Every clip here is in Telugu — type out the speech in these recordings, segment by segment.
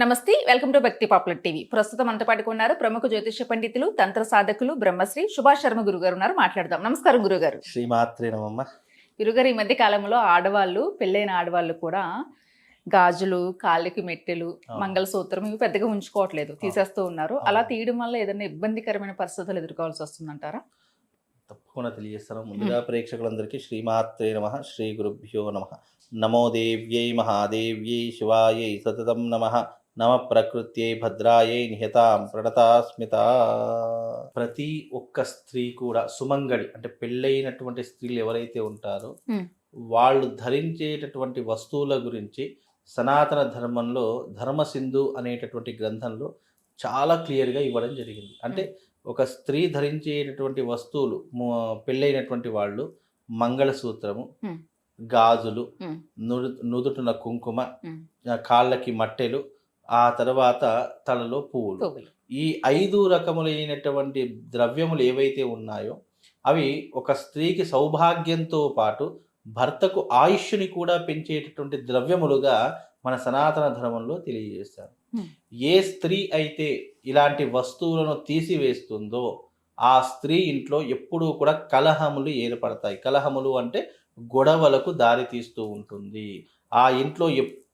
నమస్తే welcome to Bhakti popular TV. ప్రస్తుతం అంత ఉన్నారు ప్రముఖ జ్యోతిష పండితులు తంత్ర సాధకులు బ్రహ్మశ్రీ సుభాష్ శర్మ గురుగారు ఉన్నారు. మాట్లాడదాం. నమస్కారం గురుగారు. శ్రీమాత్రే నమమ్మ గురుగారు ఈ మధ్య కాలంలో ఆడవాళ్ళు పెళ్ళైన ఆడవాళ్ళు కూడా గాజులు కాళ్ళకి మెట్టెలు. మంగళసూత్రం ఇవి పెద్దగా ఉంచుకోవట్లేదు తీసేస్తూ ఉన్నారు. అలా తీయడం వల్ల ఏదైనా ఇబ్బందికరమైన పరిస్థితులు ఎదుర్కోవాల్సి వస్తుందంటారా? తప్పకుండా తెలియజేస్తాను. ముందుగా ప్రేక్షకులందరికీ శ్రీమాత్రే నమ శ్రీ గురుభ్యో నమ. నమో దేవ్యై మహాదేవ్యై శివాయై సతతం నమ. నమ ప్రకృత్యై భద్రాయై నిహతాం ప్రణతాస్మిత ప్రతి ఒక్క స్త్రీ కూడా సుమంగళి అంటే పెళ్ళైనటువంటి స్త్రీలు ఎవరైతే ఉంటారో. వాళ్ళు ధరించేటటువంటి వస్తువుల గురించి సనాతన ధర్మంలో ధర్మసింధు అనేటటువంటి గ్రంథంలో చాలా క్లియర్గా ఇవ్వడం జరిగింది. అంటే ఒక స్త్రీ ధరించేటటువంటి వస్తువులు పెళ్ళైనటువంటి వాళ్ళు మంగళసూత్రము. గాజులు నుదుటిన కుంకుమ కాళ్ళకి మట్టెలు ఆ తర్వాత తలలో పువ్వులు. ఈ ఐదు రకములైనటువంటి ద్రవ్యములు ఏవైతే ఉన్నాయో అవి ఒక స్త్రీకి సౌభాగ్యంతో పాటు భర్తకు ఆయుష్ని కూడా పెంచేటటువంటి ద్రవ్యములుగా మన సనాతన ధర్మంలో తెలియజేస్తారు. ఏ స్త్రీ అయితే ఇలాంటి వస్తువులను తీసివేస్తుందో ఆ స్త్రీ ఇంట్లో ఎప్పుడూ కూడా కలహములు ఏర్పడతాయి. కలహములు అంటే గొడవలకు దారి తీస్తూ ఉంటుంది. ఆ ఇంట్లో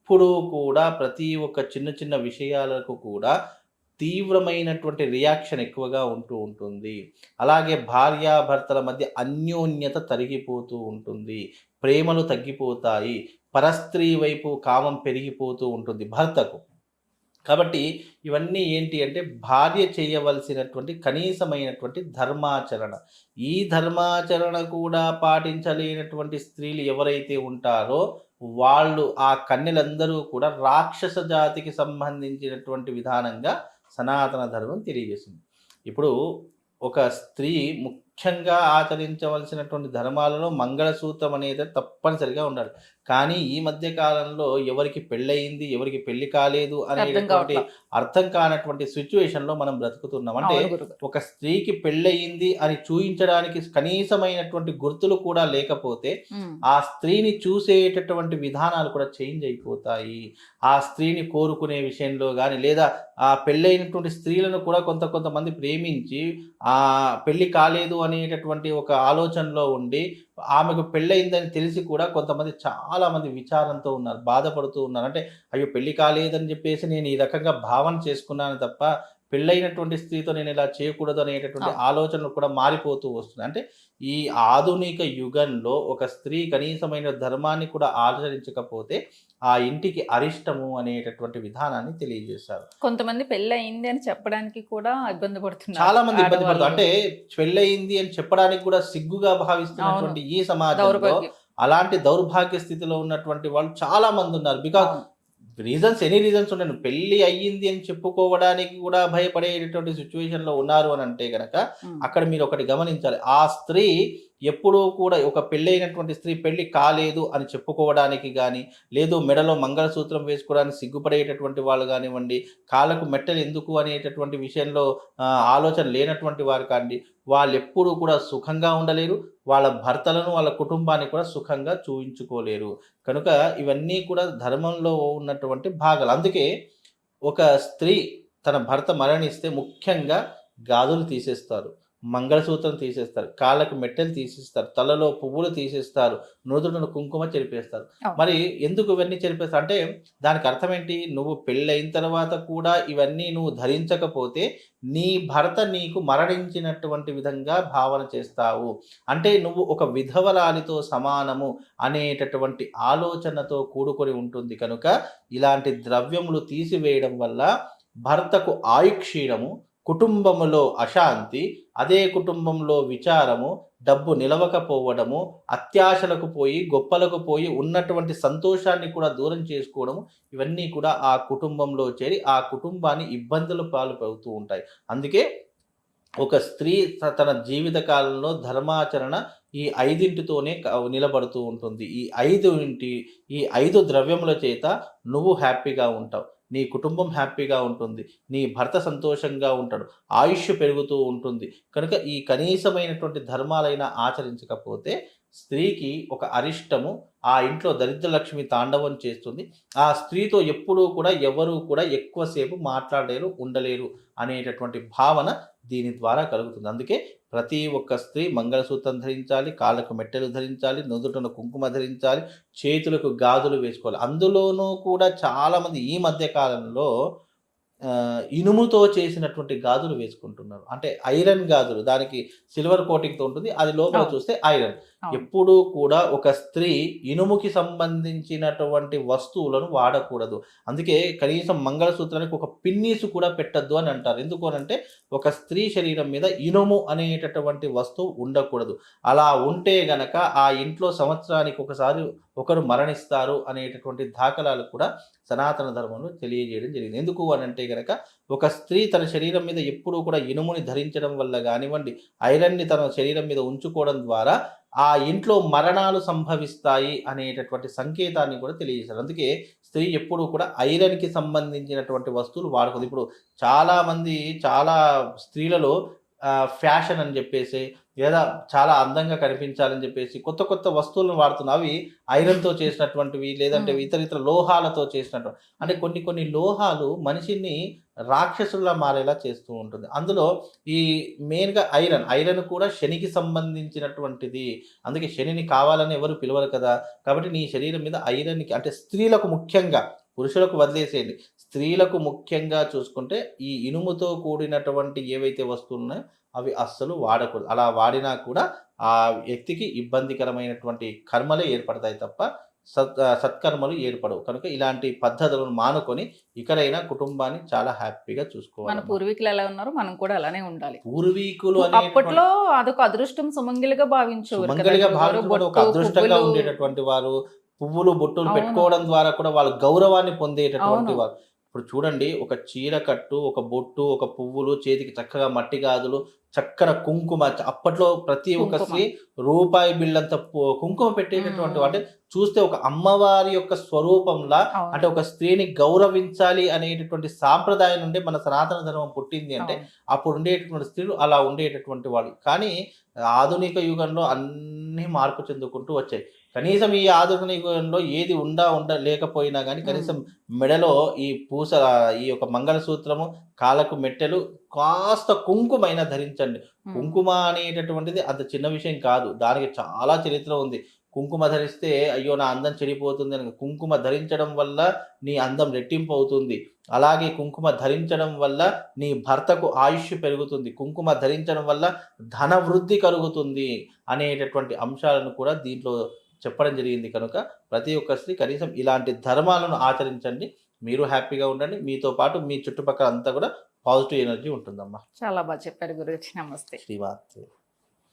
ఎప్పుడూ కూడా ప్రతి ఒక్క చిన్న చిన్న విషయాలకు కూడా తీవ్రమైనటువంటి రియాక్షన్ ఎక్కువగా ఉంటూ ఉంటుంది. అలాగే భార్యాభర్తల మధ్య అన్యోన్యత తరిగిపోతూ ఉంటుంది. ప్రేమలు తగ్గిపోతాయి. పరస్త్రీ వైపు కామం పెరిగిపోతూ ఉంటుంది భర్తకు. కాబట్టి ఇవన్నీ ఏంటి అంటే భార్య చేయవలసినటువంటి కనీసమైనటువంటి ధర్మాచరణ. ఈ ధర్మాచరణ కూడా పాటించలేనటువంటి స్త్రీలు ఎవరైతే ఉంటారో వాళ్ళు ఆ కన్యలందరూ కూడా రాక్షస జాతికి సంబంధించినటువంటి విధానంగా సనాతన ధర్మం తెలియజేసింది. ఇప్పుడు ఒక స్త్రీ ముఖ్యంగా ఆచరించవలసినటువంటి ధర్మాలలో మంగళసూత్రం అనేది తప్పనిసరిగా ఉండాలి కానీ ఈ మధ్య కాలంలో ఎవరికి పెళ్ళయింది ఎవరికి పెళ్ళి కాలేదు అనేటువంటి అర్థం కానటువంటి సిచ్యువేషన్లో మనం బ్రతుకుతున్నాం అంటే. ఒక స్త్రీకి పెళ్ళయింది అని చూయించడానికి కనీసమైనటువంటి గుర్తులు కూడా లేకపోతే. ఆ స్త్రీని చూసేటటువంటి విధానాలు కూడా చేంజ్ అయిపోతాయి ఆ స్త్రీని కోరుకునే విషయంలో కానీ లేదా ఆ పెళ్ళైనటువంటి స్త్రీలను కూడా కొంత కొంతమంది ప్రేమించి ఆ పెళ్ళి కాలేదు అనేటటువంటి ఒక ఆలోచనలో ఉండి ఆమెకు పెళ్ళయిందని తెలిసి కూడా కొంతమంది చాలా మంది విచారంతో ఉన్నారు బాధపడుతూ ఉన్నారు. అంటే అయ్యో పెళ్ళి కాలేదని చెప్పేసి నేను ఈ రకంగా భావన చేసుకున్నాను తప్ప పెళ్ళైనటువంటి స్త్రీతో నేను ఇలా చేయకూడదు అనేటటువంటి. ఆలోచనలు కూడా మారిపోతూ వస్తున్నాయి అంటే ఈ ఆధునిక యుగంలో ఒక స్త్రీ కనీసమైన ధర్మాన్ని కూడా ఆచరించకపోతే ఆ ఇంటికి అరిష్టము అనేటటువంటి విధానాన్ని తెలియజేశారు కొంతమంది పెళ్ళి అయింది అని చెప్పడానికి కూడా ఇబ్బంది పడుతున్నారు చాలా మంది ఇబ్బంది. పడతారు అంటే పెళ్ళయింది అని చెప్పడానికి కూడా సిగ్గుగా భావిస్తున్నటువంటి ఈ సమాజంలో అలాంటి దౌర్భాగ్య స్థితిలో ఉన్నటువంటి వాళ్ళు చాలా మంది ఉన్నారు బికాస్. రీజన్స్ ఎనీ రీజన్స్ ఉన్నాయి పెళ్ళి అయ్యింది అని చెప్పుకోవడానికి కూడా భయపడేటటువంటి సిచ్యువేషన్లో ఉన్నారు అని అంటే గనక. అక్కడ మీరు ఒకటి గమనించాలి ఆ స్త్రీ ఎప్పుడూ కూడా ఒక పెళ్ళైనటువంటి స్త్రీ పెళ్ళి కాలేదు అని చెప్పుకోవడానికి కానీ లేదు మెడలో మంగళసూత్రం వేసుకోవడానికి సిగ్గుపడేటటువంటి వాళ్ళు కానివ్వండి కాళ్ళకు మెట్టలు ఎందుకు అనేటటువంటి విషయంలో ఆలోచన లేనటువంటి వారు కానివ్వండి వాళ్ళు ఎప్పుడూ కూడా సుఖంగా ఉండలేరు వాళ్ళ భర్తలను వాళ్ళ కుటుంబాన్ని కూడా సుఖంగా చూయించుకోలేరు. కనుక ఇవన్నీ కూడా ధర్మంలో ఉన్నటువంటి భాగాలు. అందుకే ఒక స్త్రీ తన భర్త మరణిస్తే ముఖ్యంగా గాజులు తీసేస్తారు. మంగళసూత్రం తీసేస్తారు కాళ్ళకు మెట్టెలు తీసేస్తారు తలలో పువ్వులు తీసేస్తారు నుదురును కుంకుమ చెరిపేస్తారు. మరి ఎందుకు ఇవన్నీ చెరిపేస్తారు? అంటే దానికి అర్థం ఏంటి? నువ్వు పెళ్ళైన తర్వాత కూడా ఇవన్నీ నువ్వు ధరించకపోతే నీ భర్త నీకు మరణించినటువంటి విధంగా భావన చేస్తావు. అంటే నువ్వు ఒక విధవరాలితో సమానము అనేటటువంటి ఆలోచనతో కూడుకొని ఉంటుంది కనుక ఇలాంటి ద్రవ్యములు తీసివేయడం వల్ల భర్తకు ఆయుక్షీణము కుటుంబములో అశాంతి అదే కుటుంబంలో విచారము డబ్బు నిలవకపోవడము అత్యాశలకు పోయి గొప్పలకు పోయి ఉన్నటువంటి సంతోషాన్ని కూడా దూరం చేసుకోవడము ఇవన్నీ కూడా ఆ కుటుంబంలో చేరి ఆ కుటుంబాన్ని ఇబ్బందుల పాలు ఉంటాయి. అందుకే ఒక స్త్రీ త- తన జీవిత కాలంలో ధర్మాచరణ ఈ ఐదింటితోనే నిలబడుతూ ఉంటుంది. ఈ ఐదు ఇంటి ఈ ఐదు ద్రవ్యముల చేత నువ్వు హ్యాపీగా ఉంటావు. నీ కుటుంబం హ్యాపీగా ఉంటుంది నీ భర్త సంతోషంగా ఉంటాడు ఆయుష్ పెరుగుతూ ఉంటుంది. కనుక ఈ కనీసమైనటువంటి ధర్మాలైనా ఆచరించకపోతే స్త్రీకి ఒక అరిష్టము ఆ ఇంట్లో దరిద్రలక్ష్మి తాండవం చేస్తుంది. ఆ స్త్రీతో ఎప్పుడూ కూడా ఎవరూ కూడా ఎక్కువసేపు మాట్లాడలేరు ఉండలేరు అనేటటువంటి భావన దీని ద్వారా కలుగుతుంది. అందుకే ప్రతి ఒక్క స్త్రీ మంగళసూత్రం ధరించాలి కాళ్ళకు మెట్టెలు ధరించాలి నుదుటను కుంకుమ ధరించాలి చేతులకు గాజులు వేసుకోవాలి. అందులోనూ కూడా చాలామంది ఈ మధ్య కాలంలో ఇనుముతో చేసినటువంటి గాజులు వేసుకుంటున్నారు. అంటే ఐరన్ గాజులు దానికి సిల్వర్ కోటింగ్తో ఉంటుంది. అది లోపల. చూస్తే ఐరన్. ఎప్పుడూ కూడా ఒక స్త్రీ ఇనుముకి సంబంధించినటువంటి వస్తువులను వాడకూడదు. అందుకే కనీసం మంగళసూత్రానికి ఒక పిన్నీసు కూడా పెట్టద్దు అని అంటారు. ఎందుకు అంటే ఒక స్త్రీ శరీరం మీద ఇనుము అనేటటువంటి వస్తువు ఉండకూడదు. అలా ఉంటే గనక ఆ ఇంట్లో సంవత్సరానికి ఒకసారి ఒకరు మరణిస్తారు అనేటటువంటి దాఖలాలు కూడా సనాతన ధర్మంలో తెలియజేయడం జరిగింది. ఎందుకు అని అంటే కనుక ఒక స్త్రీ తన శరీరం మీద ఎప్పుడూ కూడా ఇనుముని ధరించడం వల్ల కానివ్వండి ఐరన్ని తన శరీరం మీద ఉంచుకోవడం ద్వారా ఆ ఇంట్లో మరణాలు సంభవిస్తాయి అనేటటువంటి సంకేతాన్ని కూడా తెలియజేశారు. అందుకే స్త్రీ ఎప్పుడూ కూడా ఐరన్కి సంబంధించినటువంటి వస్తువులు వాడకూడదు ఇప్పుడు చాలామంది చాలా స్త్రీలలో ఫ్యాషన్ అని చెప్పేసి లేదా చాలా అందంగా కనిపించాలని చెప్పేసి కొత్త కొత్త వస్తువులను వాడుతున్నారు అవి ఐరన్తో చేసినటువంటివి లేదంటే. ఇతర ఇతర లోహాలతో చేసినటువంటి అంటే కొన్ని కొన్ని లోహాలు మనిషిని రాక్షసుల్లా మారేలా చేస్తూ ఉంటుంది. అందులో ఈ మెయిన్గా ఐరన్ ఐరన్ కూడా శనికి సంబంధించినటువంటిది. అందుకే శనిని కావాలని ఎవరు పిలవరు కదా. కాబట్టి నీ శరీరం మీద ఐరన్కి అంటే స్త్రీలకు ముఖ్యంగా పురుషులకు వదిలేసేయండి. స్త్రీలకు ముఖ్యంగా చూసుకుంటే ఈ ఇనుముతో కూడినటువంటి ఏవైతే వస్తువులు ఉన్నాయో అవి అస్సలు వాడకూడదు అలా వాడినా కూడా ఆ వ్యక్తికి ఇబ్బందికరమైనటువంటి కర్మలే ఏర్పడతాయి తప్ప సత్ సత్కర్మలు ఏర్పడవు కనుక ఇలాంటి పద్ధతులను మానుకొని ఇకరైనా కుటుంబాన్ని చాలా హ్యాపీగా మన చూసుకోవాలి పూర్వీకులు ఎలా ఉన్నారో మనం కూడా అలానే ఉండాలి పూర్వీకులు అప్పట్లో అదొక అదృష్టం సుమంగిలిగా భావించేవారు. భావించి ఒక అదృష్టంగా. ఉండేటటువంటి వారు పువ్వులు బొట్టులు. పెట్టుకోవడం ద్వారా కూడా వాళ్ళ గౌరవాన్ని పొందేటటువంటి. వారు ఇప్పుడు చూడండి ఒక చీర కట్టు ఒక బొట్టు ఒక పువ్వులు చేతికి చక్కగా మట్టి గాజులు చక్కన కుంకుమ అప్పట్లో ప్రతి ఒక్క. స్త్రీ రూపాయి బిళ్ళంత కుంకుమ పెట్టేటటువంటి. అంటే చూస్తే ఒక అమ్మవారి యొక్క స్వరూపంలా. అంటే ఒక స్త్రీని గౌరవించాలి అనేటటువంటి సాంప్రదాయం నుండి మన సనాతన ధర్మం పుట్టింది అంటే. అప్పుడు ఉండేటటువంటి స్త్రీలు అలా ఉండేటటువంటి వాళ్ళు కానీ ఆధునిక యుగంలో అన్నీ మార్పు చెందుకుంటూ వచ్చాయి. కనీసం ఈ ఆధునిక యుగంలో ఏది ఉండా ఉండ లేకపోయినా కానీ కనీసం మెడలో ఈ పూస ఈ యొక్క మంగళసూత్రము కాళ్ళకు మెట్టెలు కాస్త కుంకుమైనా ధరించండి. కుంకుమ అనేటటువంటిది అంత చిన్న విషయం కాదు. దానికి చాలా చరిత్ర ఉంది. కుంకుమ ధరిస్తే అయ్యో నా అందం చెడిపోతుంది అని కుంకుమ ధరించడం వల్ల నీ అందం రెట్టింపు అవుతుంది. అలాగే కుంకుమ ధరించడం వల్ల నీ భర్తకు ఆయుష్ పెరుగుతుంది. కుంకుమ ధరించడం వల్ల ధన వృద్ధి కలుగుతుంది అనేటటువంటి అంశాలను కూడా దీంట్లో చెప్పడం జరిగింది కనుక ప్రతి ఒక్క స్త్రీ కనీసం ఇలాంటి ధర్మాలను ఆచరించండి. మీరు హ్యాపీగా ఉండండి. మీతో పాటు మీ చుట్టుపక్కల అంతా కూడా పాజిటివ్ ఎనర్జీ ఉంటుందమ్మా. చాలా బాగా చెప్పారు గురించి నమస్తే. శ్రీవాస్తు